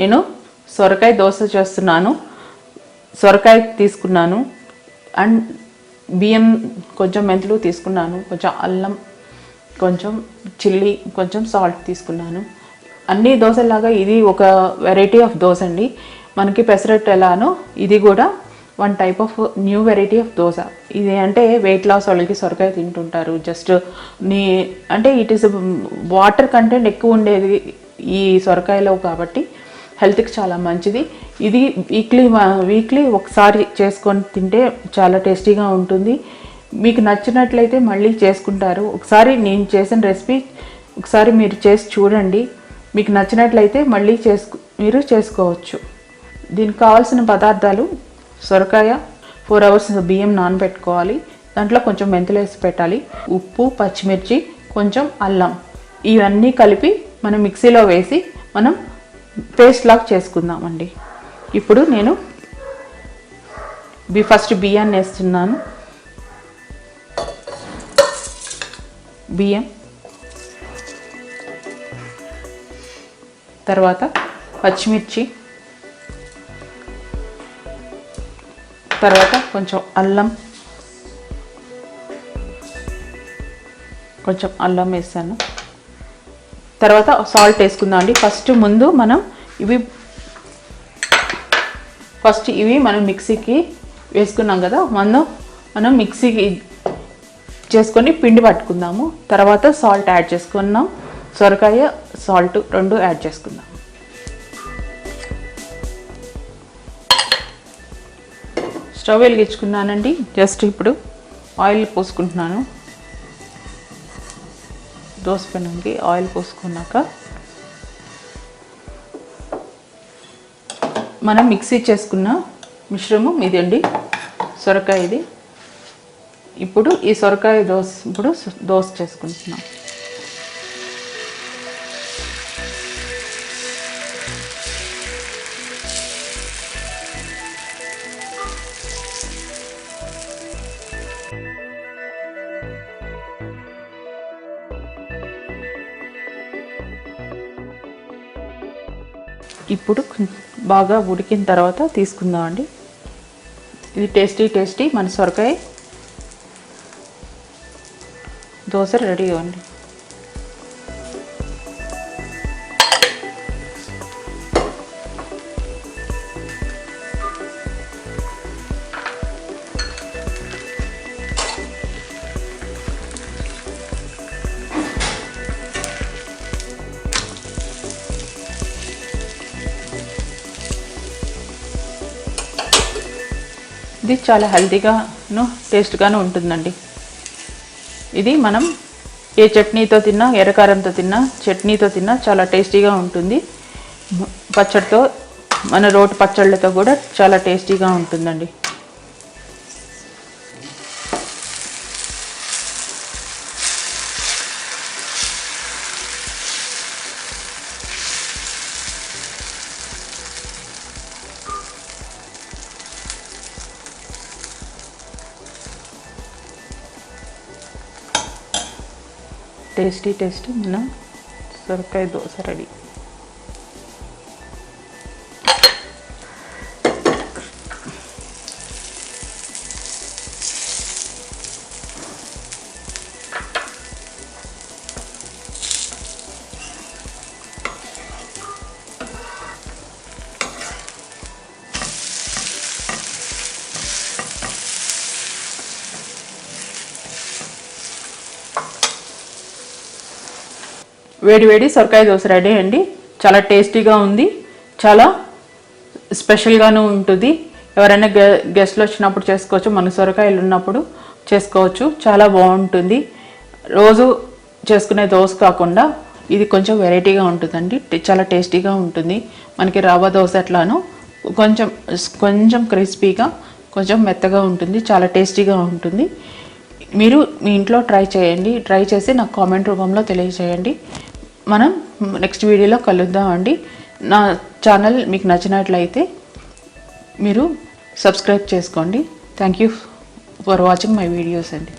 నేను సొరకాయ దోశ చేస్తున్నాను. సొరకాయ తీసుకున్నాను. అండ్ బియ్యం కొంచెం మెంతులు తీసుకున్నాను. కొంచెం అల్లం కొంచెం చిల్లీ కొంచెం సాల్ట్ తీసుకున్నాను. అన్ని దోశలాగా ఇది ఒక వెరైటీ ఆఫ్ దోశ అండి. మనకి పెసరట్టు ఎలానో ఇది కూడా one type of new variety of dosa. ఇది అంటే వెయిట్ లాస్ వాళ్ళకి సొరకాయ తింటుంటారు. జస్ట్ నీ అంటే ఇట్ ఈస్ వాటర్ కంటెంట్ ఎక్కువ ఉండేది ఈ సొరకాయలో కాబట్టి హెల్త్కి చాలా మంచిది. ఇది వీక్లీ వీక్లీ ఒకసారి చేసుకొని తింటే చాలా టేస్టీగా ఉంటుంది. మీకు నచ్చినట్లయితే మళ్ళీ చేసుకుంటారు. ఒకసారి నేను చేసిన రెసిపీ ఒకసారి మీరు చేసి చూడండి. మీకు నచ్చినట్లయితే మళ్ళీ చేసుకు మీరు చేసుకోవచ్చు. దీనికి కావాల్సిన పదార్థాలు సొరకాయ ఫోర్ అవర్స్ బియ్యం నానబెట్టుకోవాలి. దాంట్లో కొంచెం మెంతులు వేసి పెట్టాలి. ఉప్పు పచ్చిమిర్చి కొంచెం అల్లం. ఇవన్నీ కలిపి మనం మిక్సీలో వేసి మనం పేస్ట్ లాగా చేసుకుందామండి. ఇప్పుడు నేను బి ఫస్ట్ బియ్యాన్ని వేస్తున్నాను. బియ్యం. తర్వాత పచ్చిమిర్చి. తర్వాత కొంచెం అల్లం. కొంచెం అల్లం వేసాను. తర్వాత సాల్ట్ వేసుకుందాం అండి. ఫస్ట్ ముందు మనం ఇవి ఫస్ట్ ఇవి మనం మిక్సీకి వేసుకున్నాం కదా మనం మనం మిక్సీకి చేసుకొని పిండి పట్టుకుందాము. తర్వాత సాల్ట్ యాడ్ చేసుకున్నాం. సొరకాయ సాల్ట్ రెండు యాడ్ చేసుకుందాం. స్టవ్ వెలిగించుకున్నానండి. జస్ట్ ఇప్పుడు ఆయిల్ పోసుకుంటున్నాను. దోస పెనంకి ఆయిల్ పోసుకున్నాక మనం మిక్సీ చేసుకున్న మిశ్రమం ఇదండి సొరకాయ ఇది. ఇప్పుడు ఈ సొరకాయ దోశ ఇప్పుడు దోశ చేసుకుంటున్నాం. ఇప్పుడు బాగా ఉడికిన తర్వాత తీసుకుందామండి ఇది టేస్టీ టేస్టీ మన సొరకాయ. దోశ రెడీ అండి ఇది చాలా హెల్తీగాను టేస్ట్గాను ఉంటుందండి. ఇది మనం ఏ చట్నీతో తిన్నా ఎర్రకారంతో తిన్నా చట్నీతో తిన్నా చాలా టేస్టీగా ఉంటుంది. పచ్చడితో మన రోటి పచ్చళ్ళతో కూడా చాలా టేస్టీగా ఉంటుందండి. టేస్టీ టేస్టీ మన సొరకాయ దోశ రెడీ. వేడివేడి సొరకాయ దోశ రెడీ అండి. చాలా టేస్టీగా ఉంది. చాలా స్పెషల్గాను ఉంటుంది. ఎవరైనా గె గెస్ట్లు వచ్చినప్పుడు చేసుకోవచ్చు. మన సొరకాయలు ఉన్నప్పుడు చేసుకోవచ్చు. చాలా బాగుంటుంది. రోజు చేసుకునే దోశ కాకుండా ఇది కొంచెం వెరైటీగా ఉంటుందండి. చాలా టేస్టీగా ఉంటుంది. మనకి రవ్వ దోశ ఎట్లానో కొంచెం కొంచెం క్రిస్పీగా కొంచెం మెత్తగా ఉంటుంది. చాలా టేస్టీగా ఉంటుంది. మీరు మీ ఇంట్లో ట్రై చేయండి. ట్రై చేసి నాకు కామెంట్ రూపంలో తెలియజేయండి. మనం నెక్స్ట్ వీడియోలో కలుద్దామండి నా ఛానల్ మీకు నచ్చినట్లయితే మీరు సబ్స్క్రైబ్ చేసుకోండి. Thank you for watching my videos అండి.